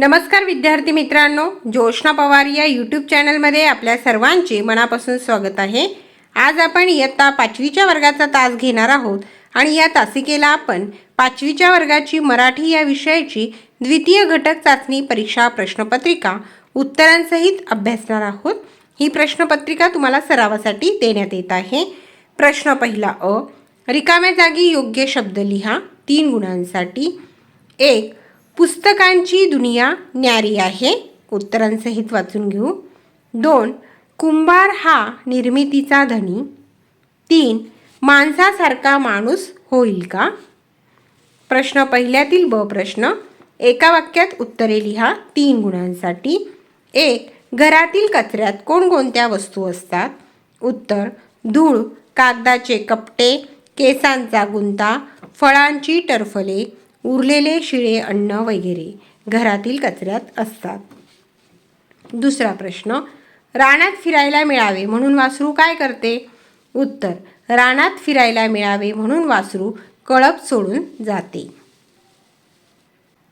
नमस्कार विद्यार्थी मित्रांनो जोशना पवार या यूट्यूब चॅनलमध्ये आपल्या सर्वांचे मनापासून स्वागत आहे. आज आपण इयत्ता पाचवीच्या वर्गाचा तास घेणार आहोत आणि या तासिकेला आपण पाचवीच्या वर्गाची मराठी या विषयाची द्वितीय घटक चाचणी परीक्षा प्रश्नपत्रिका उत्तरांसहित अभ्यासणार आहोत. ही प्रश्नपत्रिका तुम्हाला सरावासाठी देण्यात येत आहे. प्रश्न पहिला अ रिकाम्या जागी योग्य शब्द लिहा. तीन गुणांसाठी. एक पुस्तकांची दुनिया न्यारी आहे. उत्तरांसहित वाचून घेऊ. दोन कुंभार हा निर्मितीचा धनी. तीन माणसासारखा माणूस होईल का? प्रश्न पहिल्यातील ब प्रश्न. एका वाक्यात उत्तरे लिहा तीन गुणांसाठी. एक घरातील कचऱ्यात कोणकोणत्या वस्तू असतात? उत्तर धूळ कागदाचे कपटे केसांचा गुंता फळांची टरफले उरलेले शिळे अन्न वगैरे घरातील कचऱ्यात असतात. दुसरा प्रश्न रानात फिरायला मिळावे म्हणून वासरू काय करते? उत्तर रानात फिरायला मिळावे म्हणून वासरू कळप सोडून जाते.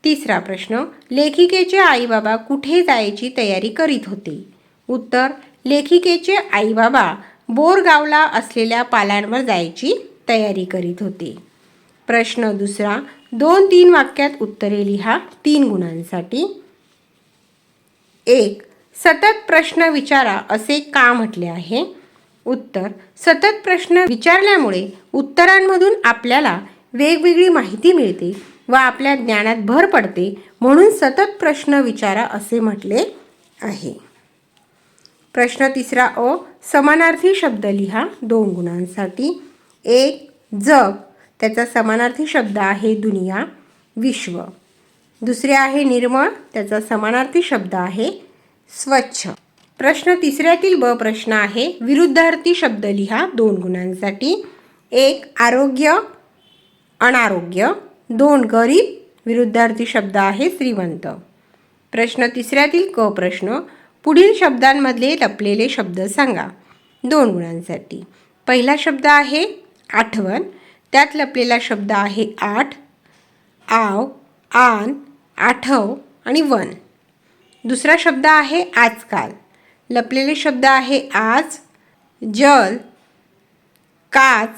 तिसरा प्रश्न लेखिकेचे आईबाबा कुठे जायची तयारी करीत होते? उत्तर लेखिकेचे आईबाबा बोरगावला असलेल्या पालांवर जायची तयारी करीत होते. प्रश्न दुसरा दोन तीन वाक्यात उत्तरे लिहा तीन गुणांसाठी. एक सतत प्रश्न विचारा असे का म्हटले आहे? उत्तर सतत प्रश्न विचारल्यामुळे उत्तरांमधून आपल्याला वेगवेगळी माहिती मिळते व आपल्या ज्ञानात भर पडते म्हणून सतत प्रश्न विचारा असे म्हटले आहे. प्रश्न तिसरा अ समानार्थी शब्द लिहा दोन गुणांसाठी. एक जग त्याचा समानार्थी शब्द आहे दुनिया विश्व. दुसरे आहे निर्मळ त्याचा समानार्थी शब्द आहे स्वच्छ. प्रश्न तिसऱ्यातील ब प्रश्न आहे विरुद्धार्थी शब्द लिहा दोन गुणांसाठी. एक आरोग्य अनारोग्य. दोन गरीब विरुद्धार्थी शब्द आहे श्रीमंत. प्रश्न तिसऱ्यातील क प्रश्न पुढील शब्दांमधले लपलेले शब्द सांगा. दोन गुणांसाठी. पहिला शब्द आहे आठवण त्यात लपलेला शब्द आहे आठ आव आन आठव आणि वन. दुसरा शब्द आहे आजकाल. लपलेले शब्द आहे आज जल काच